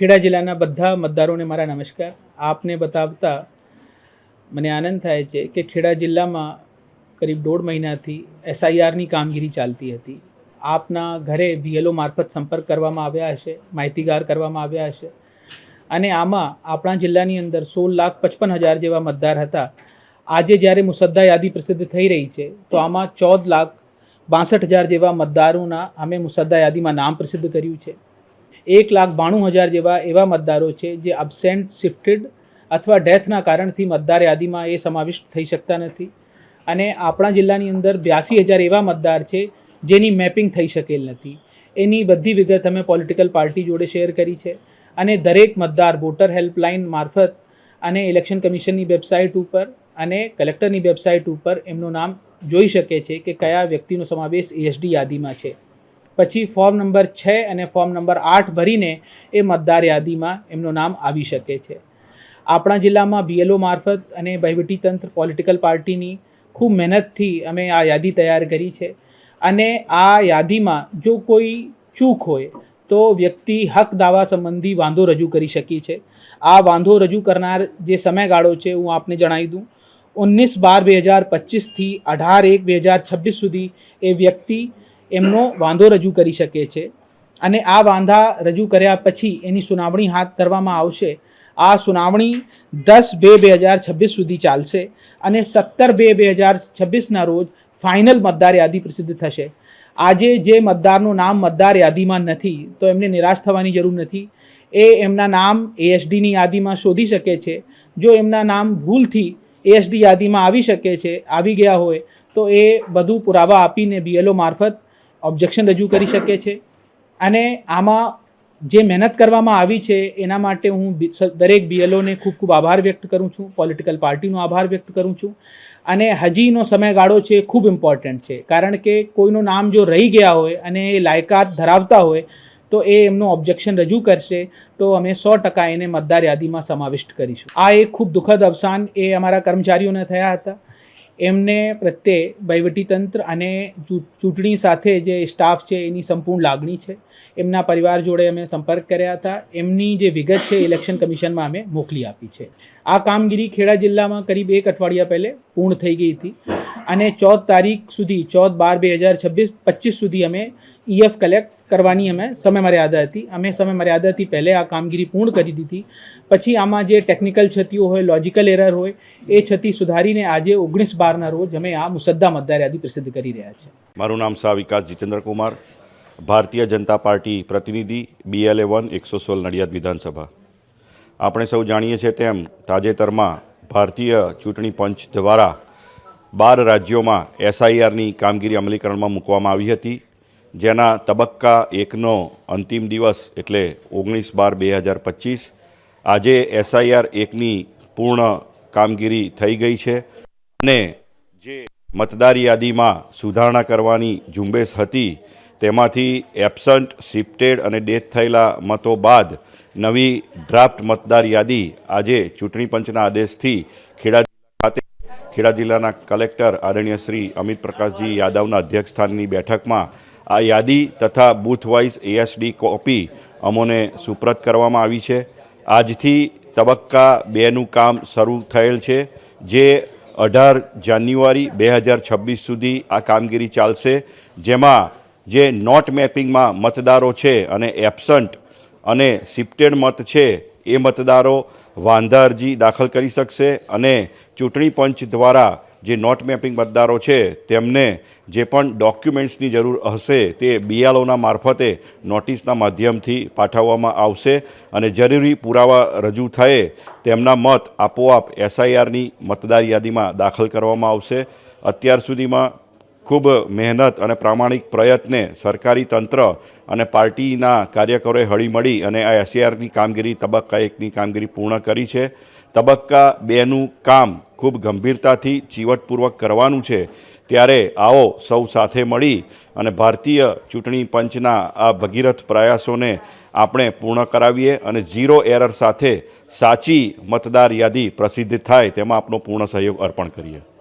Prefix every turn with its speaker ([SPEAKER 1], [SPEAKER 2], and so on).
[SPEAKER 1] ખેડા જિલ્લાના બધા મતદારોને મારા નમસ્કાર. આપને બતાવતા મને આનંદ થાય છે કે ખેડા જિલ્લામાં કરીબ દોઢ મહિનાથી એસઆઈઆરની કામગીરી ચાલતી હતી. આપના ઘરે બીએલઓ મારફત સંપર્ક કરવામાં આવ્યા હશે, માહિતીગાર કરવામાં આવ્યા હશે અને આમાં આપણા જિલ્લાની અંદર સોળ લાખ પચપન હજાર જેવા મતદાર હતા. આજે જ્યારે મુસદ્દા યાદી પ્રસિદ્ધ થઈ રહી છે, તો આમાં ચૌદ લાખ બાસઠ હજાર જેવા મતદારોના અમે મુસદ્દા યાદીમાં નામ પ્રસિદ્ધ કર્યું છે. એક લાખ બાણું હજાર જેવા એવા મતદારો છે જે અબસેન્ટ શિફ્ટેડ અથવા ડેથના કારણથી મતદાર યાદીમાં એ સમાવિષ્ટ થઈ શકતા નથી. અને આપણા જિલ્લાની અંદર બ્યાસી હજાર એવા મતદાર છે જેની મેપિંગ થઈ શકેલ નથી. એની બધી વિગત અમે પોલિટિકલ પાર્ટી જોડે શેર કરી છે અને દરેક મતદાર વોટર હેલ્પલાઇન મારફત અને ઇલેક્શન કમિશનની વેબસાઇટ ઉપર અને કલેક્ટરની વેબસાઇટ ઉપર એમનું નામ જોઈ શકે છે કે કયા વ્યક્તિનો સમાવેશ એએસડી યાદીમાં છે. પછી ફોર્મ નંબર છ અને ફોર્મ નંબર આઠ ભરીને એ મતદાર યાદીમાં એમનું નામ આવી શકે છે. આપણા જિલ્લામાં બીએલઓ મારફત અને વહીવટીતંત્ર પોલિટિકલ પાર્ટીની ખૂબ મહેનતથી અમે આ યાદી તૈયાર કરી છે. અને આ યાદીમાં જો કોઈ ચૂક હોય તો વ્યક્તિ હક દાવા સંબંધી વાંધો રજૂ કરી શકી છે. આ વાંધો રજૂ કરનાર જે સમયગાળો છે હું આપને જણાવી દઉં. ઓગણીસ બાર બે હજાર પચીસથી અઢાર એક બે હજાર છવ્વીસ સુધી એ વ્યક્તિ એમનો વાંધો રજૂ કરી શકે છે. અને આ વાંધા રજૂ કર્યા પછી એની સુનાવણી હાથ ધરવામાં આવશે. આ સુનાવણી દસ બે બે હજાર છવ્વીસ સુધી ચાલશે અને સત્તર બે બે હજાર છવ્વીસના રોજ ફાઇનલ મતદાર યાદી પ્રસિદ્ધ થશે. આજે જે મતદારનું નામ મતદાર યાદીમાં નથી, તો એમને નિરાશ થવાની જરૂર નથી. એ એમના નામ એએસડીની યાદીમાં શોધી શકે છે. જો એમના નામ ભૂલથી એએસડી યાદીમાં આવી શકે છે, આવી ગયા હોય, તો એ બધું પુરાવા આપીને બીએલઓ મારફત ઓબ્જેક્શન રજૂ કરી શકે છે. અને આમાં જે મહેનત કરવામાં આવી છે, એના માટે હું દરેક બીએલઓને ખૂબ ખૂબ આભાર વ્યક્ત કરું છું. પોલિટિકલ પાર્ટીનો આભાર વ્યક્ત કરું છું. અને હજીનો સમયગાળો છે ખૂબ ઇમ્પોર્ટન્ટ છે. કારણ કે કોઈનું નામ જો રહી ગયા હોય અને એ લાયકાત ધરાવતા હોય, તો એ એમનું ઓબ્જેક્શન રજૂ કરશે. તો અમે સો ટકા એને મતદાર યાદીમાં સમાવિષ્ટ કરીશું. આ એક ખૂબ દુઃખદ અવસાન એ અમારા કર્મચારીઓને થયા હતા. એમને પ્રત્યે વહીવટીતંત્ર અને ચૂંટણી સાથે જે સ્ટાફ છે એની સંપૂર્ણ લાગણી છે. એમના પરિવાર જોડે અમે સંપર્ક કર્યા હતા. એમની જે વિગત છે ઇલેક્શન કમિશનમાં અમે મોકલી આપી છે. આ કામગીરી ખેડા જિલ્લામાં કરીબ એક અઠવાડિયા પહેલે પૂર્ણ થઈ ગઈ હતી. અને ચૌદ તારીખ સુધી, ચૌદ બાર બે હજાર છવ્વીસ, પચીસ સુધી અમે ઈએફ કલેક્ટ કરવાની અમે સમય મર્યાદા હતી. અમે સમય મર્યાદાથી પહેલે આ કામગીરી પૂર્ણ કરી દીધી. પછી આમાં જે ટેકનિકલ છતીઓ હોય લોજિકલ એરર હોય, એ છતી સુધારીને આજે ઓગણીસ બારના રોજ અમે આ મુસદ્દા મતદાર યાદી પ્રસિદ્ધ કરી રહ્યા છે.
[SPEAKER 2] મારું નામ સા વિકાસ જીતેન્દ્ર કુમાર ભારતીય જનતા પાર્ટી પ્રતિનિધિ બીએલએ વન, એકસો સોળ નડિયાદ વિધાનસભા. આપણે સૌ જાણીએ છીએ તેમ તાજેતરમાં ભારતીય ચૂંટણી પંચ દ્વારા બાર રાજ્યોમાં એસઆઈઆરની કામગીરી અમલીકરણમાં મૂકવામાં આવી હતી. જેના તબક્કા એકનો અંતિમ દિવસ એટલે ઓગણીસ બાર બે હજાર પચીસ. આજે એસઆઈઆર એકની પૂર્ણ કામગીરી થઈ ગઈ છે અને જે મતદાર યાદીમાં સુધારણા કરવાની ઝુંબેશ હતી, તેમાંથી એબસન્ટ, શિફ્ટેડ અને ડેથ થયેલા મતો બાદ નવી ડ્રાફ્ટ મતદાર યાદી આજે ચૂંટણી પંચના આદેશથી ખેડા ખેડા જિલ્લાના કલેક્ટર આદરણીય શ્રી અમિત પ્રકાશજી યાદવના અધ્યક્ષસ્થાનની બેઠકમાં આ યાદી તથા બૂથ વાઇઝ એએસડી કોપી અમોને સુપ્રત કરવામાં આવી છે. આજથી તબક્કા બેનું કામ શરૂ થયેલ છે, જે અઢાર જાન્યુઆરી બે હજાર છવ્વીસ સુધી આ કામગીરી ચાલશે, જેમાં જે નોટ મેપિંગમાં મતદારો છે અને એબસન્ટ અને શિફ્ટેડ મત છે, એ મતદારો વાંધા અરજી દાખલ કરી શકશે અને ચૂંટણી પંચ દ્વારા જે નોટ મેપિંગ મતદારો છે, તેમને જે પણ ડોક્યુમેન્ટ્સની જરૂર હશે, તે બીએલઓના મારફતે નોટિસના માધ્યમથી પાઠવવામાં આવશે અને જરૂરી પુરાવા રજૂ થયે, તેમના મત આપોઆપ એસઆઈઆરની મતદાર યાદીમાં દાખલ કરવામાં આવશે. અત્યાર સુધીમાં ખૂબ મહેનત અને પ્રામાણિક પ્રયત્ને સરકારી તંત્ર અને પાર્ટીના કાર્યકરોએ હળીમળી અને આ એસઆઈઆરની કામગીરી, તબક્કા એકની કામગીરી પૂર્ણ કરી છે. તબક્કા બેનું કામ ખૂબ ગંભીરતાથી ચીવટપૂર્વક કરવાનું છે. ત્યારે આવો સૌ સાથે મળી અને ભારતીય ચૂંટણી પંચના આ ભગીરથ પ્રયાસોને આપણે પૂર્ણ કરાવીએ અને ઝીરો એરર સાથે સાચી મતદાર યાદી પ્રસિદ્ધ થાય તેમાં આપનો પૂર્ણ સહયોગ અર્પણ કરીએ.